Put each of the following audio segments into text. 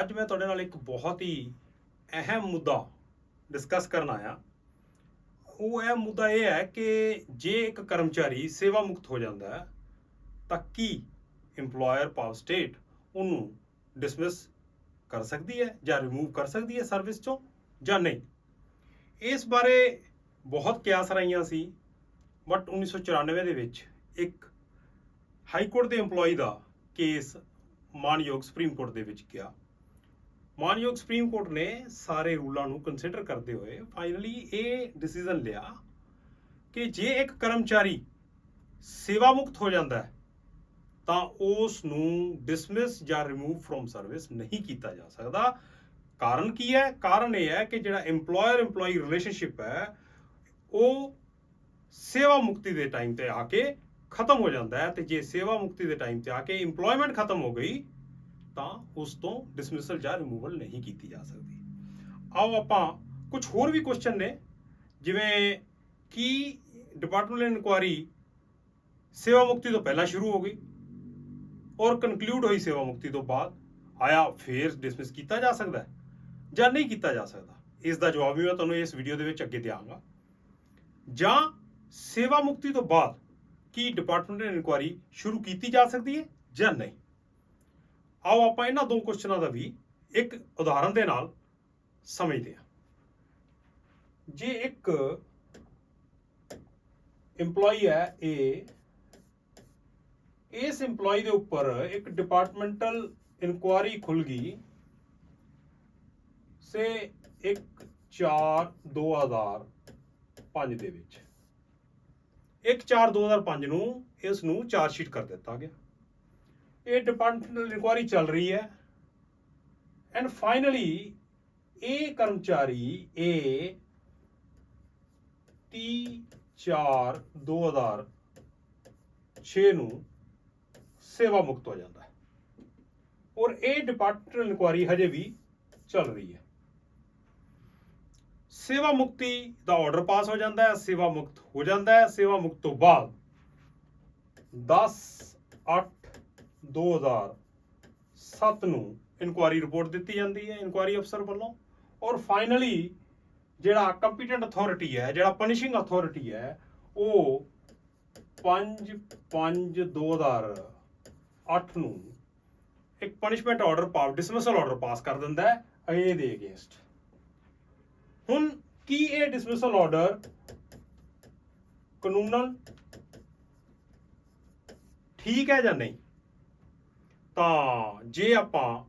ਅੱਜ ਮੈਂ ਤੁਹਾਡੇ ਨਾਲ ਇੱਕ ਬਹੁਤ ਹੀ ਅਹਿਮ ਮੁੱਦਾ ਡਿਸਕਸ ਕਰਨ ਆਇਆ। ਉਹ ਇਹ ਮੁੱਦਾ ਇਹ ਹੈ ਕਿ ਜੇ ਇੱਕ ਕਰਮਚਾਰੀ ਸੇਵਾ ਮੁਕਤ ਹੋ ਜਾਂਦਾ ਹੈ, ਤਾਂ ਕੀ EMPLOYER ਪਾਵਰ ਸਟੇਟ ਉਹਨੂੰ ਡਿਸਮਿਸ ਕਰ ਸਕਦੀ ਹੈ ਜਾਂ ਰਿਮੂਵ ਕਰ ਸਕਦੀ ਹੈ ਸਰਵਿਸ ਚੋਂ ਜਾਂ ਨਹੀਂ? ਇਸ ਬਾਰੇ ਬਹੁਤ ਕਿਆਸ ਰਹੀਆਂ ਸੀ ਬਟ 1994 ਦੇ ਵਿੱਚ ਇੱਕ ਹਾਈ ਕੋਰਟ ਦੇ EMPLOYEE ਦਾ ਕੇਸ ਮਾਨਯੋਗ ਸੁਪਰੀਮ ਕੋਰਟ ਦੇ ਵਿੱਚ ਗਿਆ। ਮਾਨਯੋਗ ਸੁਪਰੀਮ ਕੋਰਟ ਨੇ ਸਾਰੇ ਰੂਲਾਂ ਨੂੰ ਕੰਸੀਡਰ ਕਰਦੇ ਹੋਏ ਫਾਈਨਲੀ ਇਹ ਡਿਸੀਜਨ ਲਿਆ ਕਿ ਜੇ ਇੱਕ ਕਰਮਚਾਰੀ ਸੇਵਾ ਮੁਕਤ ਹੋ ਜਾਂਦਾ ਹੈ, ਤਾਂ ਉਸ ਨੂੰ ਡਿਸਮਿਸ ਜਾਂ ਰਿਮੂਵ ਫਰੋਮ ਸਰਵਿਸ ਨਹੀਂ ਕੀਤਾ ਜਾ ਸਕਦਾ। ਕਾਰਨ ਕੀ ਹੈ? ਕਾਰਨ ਇਹ ਹੈ ਕਿ ਜਿਹੜਾ EMPLOYER EMPLOYEE ਰਿਲੇਸ਼ਨਸ਼ਿਪ ਹੈ, ਉਹ ਸੇਵਾ ਮੁਕਤੀ ਦੇ ਟਾਈਮ ਤੇ ਆ ਕੇ ਖਤਮ ਹੋ ਜਾਂਦਾ ਹੈ ਤੇ ਜੇ ਸੇਵਾ ਮੁਕਤੀ ਦੇ ਟਾਈਮ ਤੇ ਆ ਕੇ EMPLOYMENT ਖਤਮ ਹੋ ਗਈ ਤਾਂ ਉਸ ਤੋਂ ਡਿਸਮਿਸਲ ਜਾਂ ਰਿਮੂਵਲ ਨਹੀਂ ਕੀਤੀ ਜਾ ਸਕਦੀ। ਆਓ ਆਪਾਂ ਕੁਝ ਹੋਰ ਵੀ ਕੁਐਸਚਨ ਨੇ, ਜਿਵੇਂ ਕੀ ਡਿਪਾਰਟਮੈਂਟਲ ਇਨਕੁਆਰੀ ਸੇਵਾ ਮੁਕਤੀ ਤੋਂ ਪਹਿਲਾਂ ਸ਼ੁਰੂ ਹੋ ਗਈ ਔਰ ਕਨਕਲੂਡ ਹੋਈ ਸੇਵਾ ਮੁਕਤੀ ਤੋਂ ਬਾਅਦ ਆਇਆ ਫੇਰ ਡਿਸਮਿਸ ਕੀਤਾ ਜਾ ਸਕਦਾ ਹੈ ਜਾਂ ਨਹੀਂ ਕੀਤਾ ਜਾ ਸਕਦਾ। ਇਸ ਦਾ ਜਵਾਬ ਵੀ ਮੈਂ ਤੁਹਾਨੂੰ ਇਸ ਵੀਡੀਓ ਦੇ ਵਿੱਚ ਅੱਗੇ ਦਿਆਂਗਾ। ਜਾਂ ਸੇਵਾ ਮੁਕਤੀ ਤੋਂ ਬਾਅਦ ਕੀ ਡਿਪਾਰਟਮੈਂਟਲ ਇਨਕੁਆਰੀ ਸ਼ੁਰੂ ਕੀਤੀ ਜਾ ਸਕਦੀ ਹੈ ਜਾਂ ਨਹੀਂ? ਆਓ ਆਪਾਂ ਇਹਨਾਂ ਦੋ ਕੁਐਸਚਨਾਂ ਦਾ ਵੀ ਇੱਕ ਉਦਾਹਰਨ ਦੇ ਨਾਲ ਸਮਝਦੇ ਹਾਂ। ਜੇ ਇੱਕ EMPLOYEE ਹੈ A, ਇਸ EMPLOYEE ਦੇ ਉੱਪਰ ਇੱਕ ਡਿਪਾਰਟਮੈਂਟਲ ਇਨਕੁਆਰੀ ਖੁੱਲ ਗਈ, ਸੇ 1 4 2005 ਦੇ ਵਿੱਚ। 1 4 2005 ਨੂੰ ਇਸ ਨੂੰ ਚਾਰਜ ਸ਼ੀਟ ਕਰ ਦਿੱਤਾ ਗਿਆ। ਇਹ ਡਿਪਾਰਟਮੈਂਟਲ ਇਨਕੁਆਰੀ ਚੱਲ ਰਹੀ ਹੈ। ਐਂਡ ਫਾਈਨਲੀ ਇਹ ਕਰਮਚਾਰੀ ਇਹ 30 4 2006 ਨੂੰ ਸੇਵਾ ਮੁਕਤ ਹੋ ਜਾਂਦਾ ਹੈ। ਔਰ ਇਹ ਡਿਪਾਰਟਮੈਂਟਲ ਇਨਕੁਆਰੀ ਹਜੇ ਵੀ ਚੱਲ ਰਹੀ ਹੈ। ਸੇਵਾ ਮੁਕਤੀ ਦਾ ਆਰਡਰ ਪਾਸ ਹੋ ਜਾਂਦਾ ਹੈ, ਸੇਵਾ ਮੁਕਤ ਹੋ ਜਾਂਦਾ ਹੈ। ਸੇਵਾ ਮੁਕਤ ਤੋਂ ਬਾਅਦ 10 8 2007 ਨੂੰ ਇਨਕੁਆਰੀ ਰਿਪੋਰਟ ਦਿੱਤੀ ਜਾਂਦੀ ਹੈ ਇਨਕੁਆਰੀ ਅਫਸਰ ਵੱਲੋਂ। ਔਰ ਫਾਈਨਲੀ ਜਿਹੜਾ ਕੰਪੀਟੈਂਟ ਅਥਾਰਟੀ ਹੈ, ਜਿਹੜਾ ਪਨਿਸ਼ਿੰਗ ਅਥਾਰਟੀ ਹੈ, ਉਹ 5 5 2008 ਨੂੰ ਇੱਕ punishment order pass dismissal order pass ਕਰ ਦਿੰਦਾ ਹੈ ਅਗੇ ਦੇ ਅਗੇਂਸਟ ਹੁਣ ਕੀ ਇਹ ਡਿਸਮਿਸਲ ਆਰਡਰ ਕਾਨੂੰਨਨ ਠੀਕ ਹੈ ਜਾਂ ਨਹੀਂ? ਤਾਂ ਜੇ ਆਪਾਂ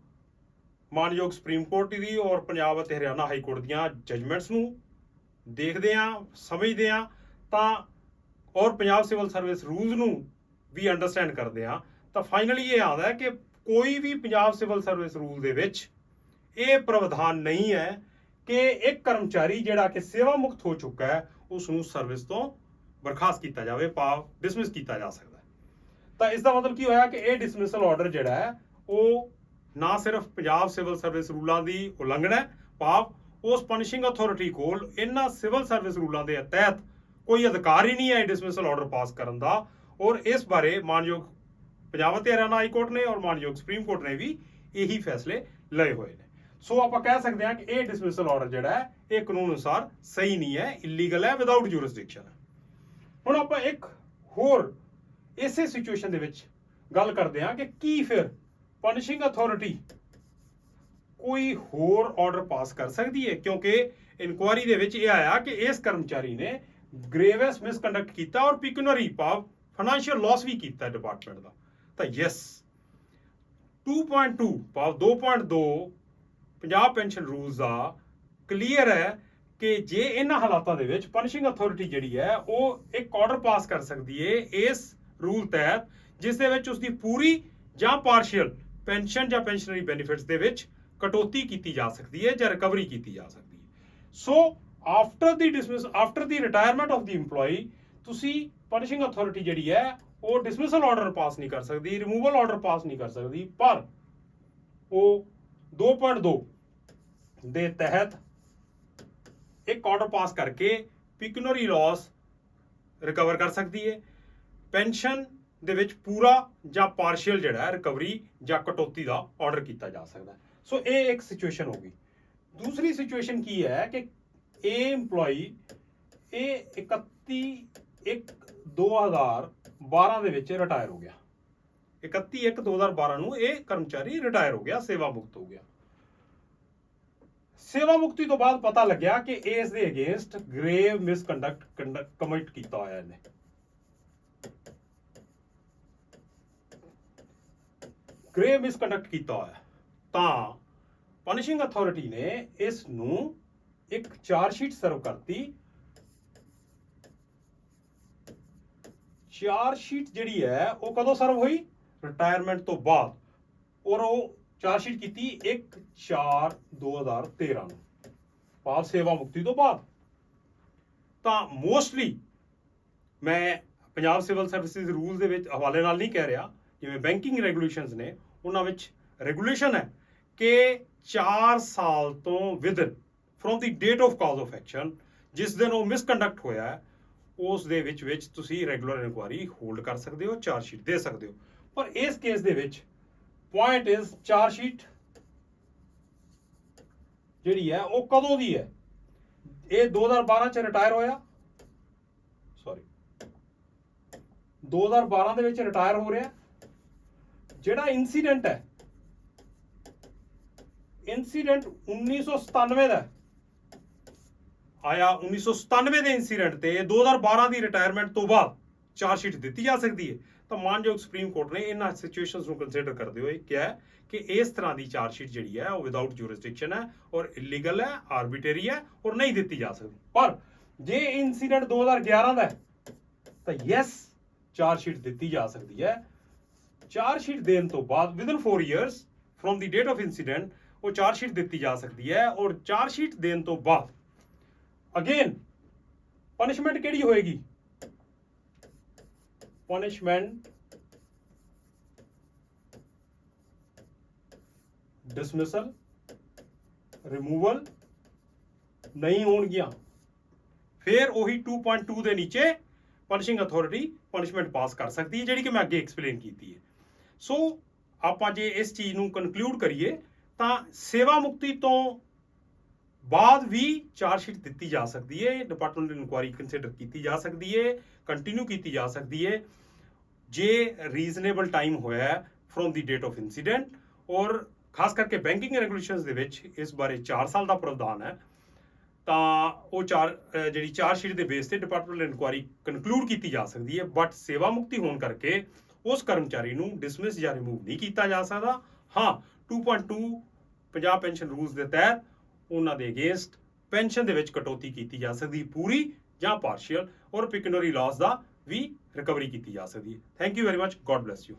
ਮਾਨਯੋਗ ਸੁਪਰੀਮ ਕੋਰਟ ਦੀ ਔਰ ਪੰਜਾਬ ਅਤੇ ਹਰਿਆਣਾ ਹਾਈ ਕੋਰਟ ਦੀਆਂ ਜਜਮੈਂਟਸ ਨੂੰ ਦੇਖਦੇ ਆਂ ਸਮਝਦੇ ਆਂ ਤਾਂ ਔਰ ਪੰਜਾਬ ਸਿਵਲ ਸਰਵਿਸ ਰੂਲਸ ਨੂੰ ਵੀ ਅੰਡਰਸਟੈਂਡ ਕਰਦੇ ਆਂ ਤਾਂ ਫਾਈਨਲੀ ਇਹ ਆਉਂਦਾ ਹੈ ਕਿ ਕੋਈ ਵੀ ਪੰਜਾਬ ਸਿਵਲ ਸਰਵਿਸ ਰੂਲ ਦੇ ਵਿੱਚ ਇਹ ਪ੍ਰਾਵਧਾਨ ਨਹੀਂ ਹੈ ਕਿ ਇੱਕ ਕਰਮਚਾਰੀ ਜਿਹੜਾ ਕਿ ਸੇਵਾ ਮੁਕਤ ਹੋ ਚੁੱਕਾ ਹੈ ਉਸ ਨੂੰ ਸਰਵਿਸ ਤੋਂ ਬਰਖਾਸਤ ਕੀਤਾ ਜਾਵੇ, ਭਾਵ ਡਿਸਮਿਸ ਕੀਤਾ ਜਾ ਸਕਦਾ ਤਾਂ ਇਸ ਦਾ ਮਤਲਬ ਕੀ ਹੋਇਆ ਕਿ ਇਹ ਡਿਸਮਿਸਲ ਆਰਡਰ ਜਿਹੜਾ ਹੈ, ਉਹ ਨਾ ਸਿਰਫ ਪੰਜਾਬ ਸਿਵਲ ਸਰਵਿਸ ਰੂਲਾਂ ਦੀ ਉਲੰਘਣਾ ਹੈ, ਭਾਵ ਉਸ ਪਨਿਸ਼ਿੰਗ ਅਥਾਰਟੀ ਕੋਲ ਇਹਨਾਂ ਸਿਵਲ ਸਰਵਿਸ ਰੂਲਾਂ ਦੇ ਤਹਿਤ ਕੋਈ ਅਧਿਕਾਰ ਹੀ ਨਹੀਂ ਹੈ ਡਿਸਮਿਸਲ ਆਰਡਰ ਪਾਸ ਕਰਨ ਦਾ। ਔਰ ਇਸ ਬਾਰੇ ਮਾਨਯੋਗ ਪੰਜਾਬ ਅਤੇ ਹਰਿਆਣਾ ਹਾਈ ਕੋਰਟ ਨੇ ਔਰ ਮਾਨਯੋਗ ਸੁਪਰੀਮ ਕੋਰਟ ਨੇ ਵੀ ਇਹੀ ਫੈਸਲੇ ਲਏ ਹੋਏ ਨੇ। ਸੋ ਆਪਾਂ ਕਹਿ ਸਕਦੇ ਹਾਂ ਕਿ ਇਹ ਡਿਸਮਿਸਲ ਆਰਡਰ ਜਿਹੜਾ ਹੈ, ਇਹ ਕਾਨੂੰਨ ਅਨੁਸਾਰ ਸਹੀ ਨਹੀਂ ਹੈ ਇਲੀਗਲ ਹੈ ਵਿਦਆਊਟ ਜੂਰਿਸਡਿਕਸ਼ਨ ਹੁਣ ਆਪਾਂ ਇੱਕ ਹੋਰ ਇਸੇ ਸਿਚੁਏਸ਼ਨ ਦੇ ਵਿੱਚ ਗੱਲ ਕਰਦੇ ਹਾਂ ਕਿ ਕੀ ਫਿਰ ਪਨਿਸ਼ਿੰਗ ਅਥਾਰਟੀ ਕੋਈ ਹੋਰ ਆਰਡਰ ਪਾਸ ਕਰ ਸਕਦੀ ਹੈ? ਕਿਉਂਕਿ ਇਨਕੁਆਰੀ ਦੇ ਵਿੱਚ ਇਹ ਆਇਆ ਕਿ ਇਸ ਕਰਮਚਾਰੀ ਨੇ ਗ੍ਰੇਵਸ ਮਿਸਕੰਡਕਟ ਕੀਤਾ ਔਰ ਪਿਕੂਨਰੀ ਭਾਵ ਫਾਈਨੈਂਸ਼ੀਅਲ ਲਾਸ ਵੀ ਕੀਤਾ ਡਿਪਾਰਟਮੈਂਟ ਦਾ। ਤਾਂ ਯੈਸ 2.2 ਭਾਵ 2.2 ਪੰਜਾਬ ਪੈਨਸ਼ਨ ਰੂਲਸ ਦਾ ਕਲੀਅਰ ਹੈ ਕਿ ਜੇ ਇਹਨਾਂ ਹਾਲਾਤਾਂ ਦੇ ਵਿੱਚ ਪਨਿਸ਼ਿੰਗ ਅਥਾਰਟੀ ਜਿਹੜੀ ਹੈ, ਉਹ ਇੱਕ ਆਰਡਰ ਪਾਸ ਕਰ ਸਕਦੀ ਹੈ ਇਸ ਰੂਲ ਤਹਿਤ, ਜਿਸ ਦੇ ਵਿੱਚ ਉਸ ਦੀ ਪੂਰੀ ਜਾਂ ਪਾਰਸ਼ੀਅਲ ਪੈਨਸ਼ਨ ਜਾਂ ਪੈਨਸ਼ਨਰੀ ਬੈਨੀਫਿਟਸ ਦੇ ਵਿੱਚ ਕਟੌਤੀ ਕੀਤੀ ਜਾ ਸਕਦੀ ਹੈ ਜਾਂ ਰਿਕਵਰੀ ਕੀਤੀ ਜਾ ਸਕਦੀ ਹੈ। So after the dismiss after the retirement of the EMPLOYEE, ਤੁਸੀਂ ਪਨਿਸ਼ਿੰਗ ਅਥਾਰਟੀ ਜਿਹੜੀ ਹੈ, ਉਹ ਡਿਸਮਿਸਲ ਆਰਡਰ ਪਾਸ ਨਹੀਂ ਕਰ ਸਕਦੀ ਰਿਮੂਵਲ ਆਰਡਰ ਪਾਸ ਨਹੀਂ ਕਰ ਸਕਦੀ, ਪਰ ਉਹ 2.2 ਦੇ ਤਹਿਤ ਇੱਕ ਆਰਡਰ ਪਾਸ ਕਰਕੇ ਪਿਕਨੋਰੀ ਲਾਸ ਰਿਕਵਰ ਕਰ ਸਕਦੀ ਹੈ। ਪੈਨਸ਼ਨ ਦੇ ਵਿੱਚ ਪੂਰਾ ਜਾਂ ਪਾਰਸ਼ੀਅਲ ਜਿਹੜਾ ਰਿਕਵਰੀ ਜਾਂ ਕਟੌਤੀ ਦਾ ਆਰਡਰ ਕੀਤਾ ਜਾ ਸਕਦਾ ਸੋ ਇਹ ਇੱਕ ਸਿਚੁਏਸ਼ਨ ਹੋ ਗਈ। ਦੂਸਰੀ ਸਿਚੁਏਸ਼ਨ ਕੀ ਹੈ ਕਿ ਇਹ EMPLOYEE ਇਹ 31 1 2012 ਦੇ ਵਿੱਚ ਰਿਟਾਇਰ ਹੋ ਗਿਆ। 31 1 2012 ਨੂੰ ਇਹ ਕਰਮਚਾਰੀ ਰਿਟਾਇਰ ਹੋ ਗਿਆ, ਸੇਵਾ ਮੁਕਤ ਹੋ ਗਿਆ। ਸੇਵਾ ਮੁਕਤੀ ਤੋਂ ਬਾਅਦ ਪਤਾ ਲੱਗਿਆ ਕਿ ਇਸ ਦੇ ਅਗੇਂਸਟ ਗ੍ਰੇਵ ਮਿਸਕੰਡਕਟ ਕਮਿਟ ਕੀਤਾ ਹੋਇਆ ਇਹਨੇ। ਗ੍ਰੇ ਮਿਸਕੰਡਕਟ ਕੀਤਾ ਹੋਇਆ। ਤਾਂ ਪਨਿਸ਼ਿੰਗ ਅਥਾਰਟੀ ਨੇ ਇਸ ਨੂੰ ਇੱਕ ਚਾਰਜ ਸ਼ੀਟ ਸਰਵ ਕਰਤੀ। ਚਾਰਜ ਸ਼ੀਟ ਜਿਹੜੀ ਹੈ, ਉਹ ਕਦੋਂ ਸਰਵ ਹੋਈ? ਰਿਟਾਇਰਮੈਂਟ ਤੋਂ ਬਾਅਦ। ਔਰ ਉਹ ਚਾਰਜ ਸ਼ੀਟ ਕੀਤੀ 1 4 2013 ਨੂੰ। ਪਾਲ ਸੇਵਾ ਮੁਕਤੀ ਤੋਂ ਬਾਅਦ। ਤਾਂ ਮੋਸਟਲੀ ਮੈਂ ਪੰਜਾਬ ਸਿਵਲ ਸਰਵਿਸਿਜ਼ ਰੂਲ ਦੇ ਵਿੱਚ ਹਵਾਲੇ ਨਾਲ ਨਹੀਂ ਕਹਿ ਰਿਹਾ। ਜਿਵੇਂ ਬੈਂਕਿੰਗ ਰੈਗੂਲੇਸ਼ਨਸ ਨੇ, ਉਹਨਾਂ ਵਿੱਚ ਰੈਗੂਲੇਸ਼ਨ ਹੈ ਕਿ 4 ਸਾਲ ਤੋਂ within from the date of cause of action ਜਿਸ ਦਿਨ ਉਹ ਮਿਸਕੰਡਕਟ ਹੋਇਆ ਉਸ ਦੇ ਵਿੱਚ ਵਿੱਚ ਤੁਸੀਂ ਰੈਗੂਲਰ ਇਨਕੁਆਰੀ ਹੋਲਡ ਕਰ ਸਕਦੇ ਹੋ ਚਾਰਜ ਸ਼ੀਟ ਦੇ ਸਕਦੇ ਹੋ। ਪਰ ਇਸ ਕੇਸ ਦੇ ਵਿੱਚ ਪੁਆਇੰਟ ਇਜ਼ ਚਾਰਜ ਸ਼ੀਟ ਜਿਹੜੀ ਹੈ, ਉਹ ਕਦੋਂ ਦੀ ਹੈ? ਇਹ 2012 ਚ ਰਿਟਾਇਰ ਹੋਇਆ? ਸੌਰੀ 2012 ਦੇ ਵਿੱਚ ਰਿਟਾਇਰ ਹੋ ਰਿਹਾ? ਜਿਹੜਾ ਇਨਸੀਡੈਂਟ ਹੈ ਇਨਸੀਡੈਂਟ 1997 ਦਾ ਹੈ। ਆਇਆ 1997 ਦੇ ਇਨਸੀਡੈਂਟ ਤੇ 2012 ਦੀ ਰਿਟਾਇਰਮੈਂਟ ਤੋਂ ਬਾਅਦ ਚਾਰਜ ਸ਼ੀਟ ਦਿੱਤੀ ਜਾ ਸਕਦੀ ਹੈ। ਤਾਂ ਮਾਨਯੋਗ ਸੁਪਰੀਮ ਕੋਰਟ ਨੇ ਇਹਨਾਂ ਸਿਚੁਏਸ਼ਨਸ ਨੂੰ ਕੰਸੀਡਰ ਕਰਦੇ ਹੋਏ ਕਿਹਾ ਕਿ ਇਸ ਤਰ੍ਹਾਂ ਦੀ ਚਾਰਜ ਸ਼ੀਟ ਜਿਹੜੀ ਹੈ, ਉਹ ਵਿਦਆਊਟ ਜੁਰਿਸਡਿਕਸ਼ਨ ਹੈ ਔਰ ਇਲੀਗਲ ਹੈ ਆਰਬਿਟਰੀ ਹੈ ਔਰ ਨਹੀਂ ਦਿੱਤੀ ਜਾ ਸਕਦੀ। ਪਰ ਜੇ ਇਨਸੀਡੈਂਟ 2011 ਦਾ ਤਾਂ ਯੈਸ ਚਾਰਜ ਸ਼ੀਟ ਦਿੱਤੀ ਜਾ ਸਕਦੀ ਹੈ। ਚਾਰਜ ਸ਼ੀਟ ਦੇਣ ਤੋਂ ਬਾਅਦ within 4 years from the date of incident ਉਹ ਚਾਰਜ ਸ਼ੀਟ ਦਿੱਤੀ ਜਾ ਸਕਦੀ ਹੈ ਔਰ ਚਾਰਜ ਸ਼ੀਟ ਦੇਣ ਤੋਂ ਬਾਅਦ ਅਗੇਨ ਪਨਿਸ਼ਮੈਂਟ ਕਿਹੜੀ ਹੋਏਗੀ punishment dismissal, removal ਨਹੀਂ ਹੋਣਗੀਆਂ ਫਿਰ ਉਹੀ 2.2 ਦੇ ਨੀਚੇ ਪਨਿਸ਼ਿੰਗ ਅਥਾਰਟੀ ਪਨਿਸ਼ਮੈਂਟ ਪਾਸ ਕਰ ਸਕਦੀ ਹੈ ਜਿਹੜੀ ਕਿ ਮੈਂ ਅੱਗੇ ਐਕਸਪਲੇਨ ਕੀਤੀ ਹੈ ਸੋ ਆਪਾਂ ਜੇ ਇਸ ਚੀਜ਼ ਨੂੰ ਕਨਕਲੂਡ ਕਰੀਏ, ਤਾਂ ਸੇਵਾ ਮੁਕਤੀ ਤੋਂ ਬਾਅਦ ਵੀ ਚਾਰਜ ਸ਼ੀਟ ਦਿੱਤੀ ਜਾ ਸਕਦੀ ਹੈ ਡਿਪਾਰਟਮੈਂਟ ਇਨਕੁਆਰੀ ਕੰਸੀਡਰ ਕੀਤੀ ਜਾ ਸਕਦੀ ਹੈ ਕੰਟੀਨਿਊ ਕੀਤੀ ਜਾ ਸਕਦੀ ਹੈ ਜੇ ਰੀਜ਼ਨੇਬਲ ਟਾਈਮ ਹੋਇਆ from the date of incident ਔਰ ਖਾਸ ਕਰਕੇ ਬੈਂਕਿੰਗ ਰੈਗੂਲੇਸ਼ਨਸ ਦੇ ਵਿੱਚ ਇਸ ਬਾਰੇ 4 ਸਾਲ ਦਾ ਪ੍ਰਾਵਧਾਨ ਹੈ, ਤਾਂ ਉਹ ਚਾਰ ਜਿਹੜੀ ਚਾਰਜ ਸ਼ੀਟ ਦੇ ਬੇਸ ਤੇ ਡਿਪਾਰਟਮੈਂਟਲ ਇਨਕੁਆਰੀ ਕਨਕਲੂਡ ਕੀਤੀ ਜਾ ਸਕਦੀ ਹੈ ਬਟ ਸੇਵਾ ਮੁਕਤੀ ਹੋਣ ਕਰਕੇ ਉਸ ਕਰਮਚਾਰੀ ਨੂੰ ਡਿਸਮਿਸ ਜਾਂ ਰਿਮੂਵ ਨਹੀਂ ਕੀਤਾ ਜਾ ਸਕਦਾ। ਹਾਂ 2.2 ਪੰਜਾਬ ਪੈਨਸ਼ਨ ਰੂਲਸ ਦੇ ਤਹਿਤ ਉਹਨਾਂ ਦੇ ਅਗੇਂਸਟ ਪੈਨਸ਼ਨ ਦੇ ਵਿੱਚ ਕਟੌਤੀ ਕੀਤੀ ਜਾ ਸਕਦੀ, ਪੂਰੀ ਜਾਂ ਪਾਰਸ਼ੀਅਲ ਔਰ ਪਿਕਨੋਰੀ ਲਾਸ ਦਾ ਵੀ ਰਿਕਵਰੀ ਕੀਤੀ ਜਾ ਸਕਦੀ ਹੈ। Thank you very much god bless you